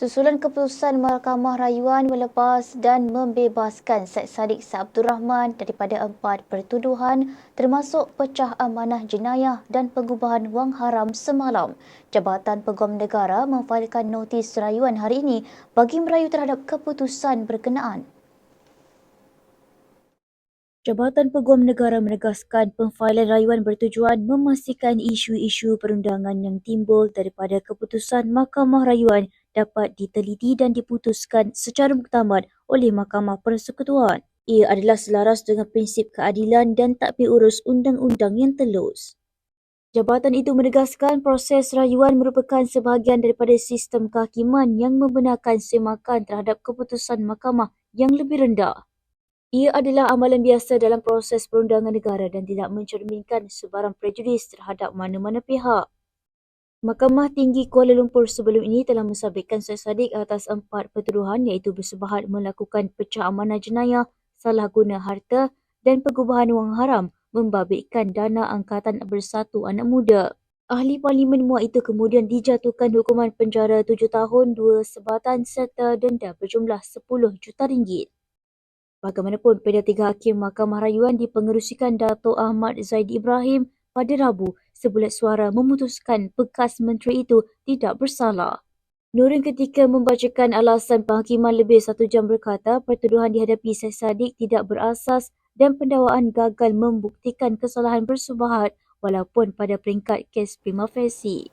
Susulan keputusan Mahkamah Rayuan melepas dan membebaskan Syed Saddiq Abdul Rahman daripada empat pertuduhan termasuk pecah amanah jenayah dan pengubahan wang haram semalam. Jabatan Peguam Negara memfailkan notis rayuan hari ini bagi merayu terhadap keputusan berkenaan. Jabatan Peguam Negara menegaskan pemfailan rayuan bertujuan memastikan isu-isu perundangan yang timbul daripada keputusan Mahkamah Rayuan dapat diteliti dan diputuskan secara muktamad oleh Mahkamah Persekutuan. Ia adalah selaras dengan prinsip keadilan dan tak urus undang-undang yang telus. Jabatan itu menegaskan proses rayuan merupakan sebahagian daripada sistem kehakiman yang membenarkan semakan terhadap keputusan mahkamah yang lebih rendah. Ia adalah amalan biasa dalam proses perundangan negara dan tidak mencerminkan sebarang prejudis terhadap mana-mana pihak. Mahkamah Tinggi Kuala Lumpur sebelum ini telah mensabitkan Syed Saddiq atas empat pertuduhan iaitu bersebahat melakukan pecah amanah jenayah, salah guna harta dan pengubahan wang haram membabitkan dana angkatan bersatu anak muda. Ahli Parlimen muat itu kemudian dijatuhkan hukuman penjara tujuh tahun, dua sebatan serta denda berjumlah sepuluh juta ringgit. Bagaimanapun, pada tiga hakim Mahkamah Rayuan dipengerusikan Dato' Ahmad Zaid Ibrahim pada Rabu sebulat suara memutuskan bekas menteri itu tidak bersalah. Nurin ketika membacakan alasan penghakiman lebih satu jam berkata pertuduhan dihadapi Syed Saddiq tidak berasas dan pendakwaan gagal membuktikan kesalahan bersubahat walaupun pada peringkat kes prima facie.